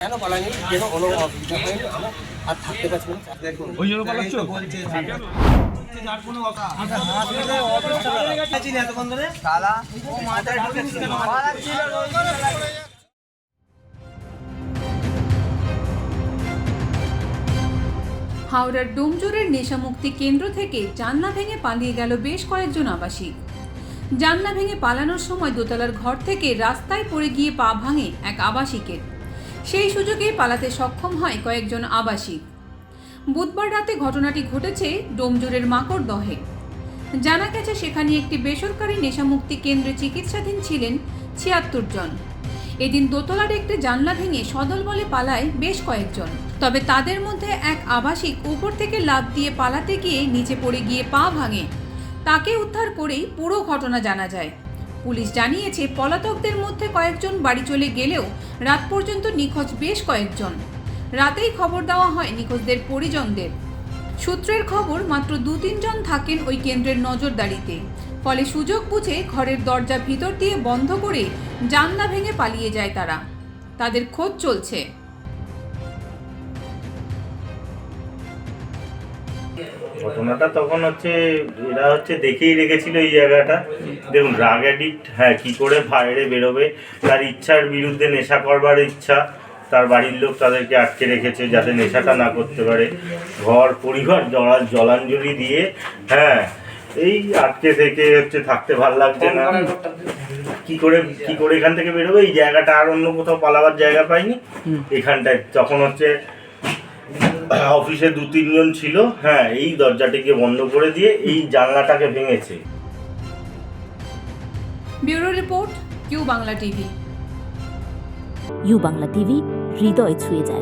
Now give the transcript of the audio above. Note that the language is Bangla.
কেন পালানি কেন কোনো অসুবিধা হয়নি আমার আর থাকতে পারছি না ওই জন্য পালাচ্ছ হাওড়ার ডোমজোরের নেশামুক্তি কেন্দ্র থেকে জানলা ভেঙে পালিয়ে গেল বেশ কয়েকজন আবাসিক জানলা ভেঙে পালানোর সময় দোতলার ঘর থেকে রাস্তায় পড়ে গিয়ে পা ভাঙে এক আবাসিকের সেই সুযোগেই পালাতে সক্ষম হয় কয়েকজন আবাসিক। বুধবার রাতে ঘটনাটি ঘটেছে ডোমজোরের মাকড়দহে জানা গেছে, সেখানে একটি বেসরকারি নেশামুক্তি কেন্দ্রে চিকিৎসাধীন ছিলেন ছিয়াত্তর জন। এদিন দোতলার একটি জানলা ভেঙে সদল বলে পালায় বেশ কয়েকজন। তবে তাদের মধ্যে এক আবাসিক উপর থেকে লাফ দিয়ে পালাতে গিয়ে নিচে পড়ে গিয়ে পা ভাঙে। তাকে উদ্ধার করেই পুরো ঘটনা জানা যায়। পুলিশ জানিয়েছে, পলাতকদের মধ্যে কয়েকজন বাড়ি চলে গেলেও রাত পর্যন্ত নিখোঁজ বেশ কয়েকজন। রাতেই খবর দেওয়া হয় নিখোঁজদের পরিজনদের। সূত্রের খবর, মাত্র দু তিনজন থাকেন ওই কেন্দ্রের নজরদারিতে। ফলে সুযোগ বুঝে ঘরের দরজা ভিতর দিয়ে বন্ধ করে জানলা ভেঙে পালিয়ে যায় তারা। তাদের খোঁজ চলছে। ঘটনাটা তখন হচ্ছে এরা হচ্ছে দেখেই রেখেছিল এই জায়গাটা। দেখুন ড্রাগ অ্যাডিক্ট হ্যাঁ কি করে বাইরে বেরোবে? তার ইচ্ছার বিরুদ্ধে নেশা করবার ইচ্ছা। তার বাড়ির লোক তাদেরকে আটকে রেখেছে যাতে নেশাটা না করতে পারে। ঘর পরিবার জলা জলাঞ্জলি দিয়ে হ্যাঁ এই আটকে থেকে হচ্ছে থাকতে ভালো লাগছে না। কি করে কি করে এখান থেকে বেরোবে? এই জায়গাটা আর অন্য কোথাও পালাবার জায়গা পাইনি। এখানটায় তখন হচ্ছে অফিসে দু তিনজন ছিল। হ্যাঁ এই দরজাটিকে বন্ধ করে দিয়ে এই জানলাটাকে ভেঙেছে। Bureau report Q Bangla TV. U Bangla TV হৃদয় ছুঁয়ে যায়।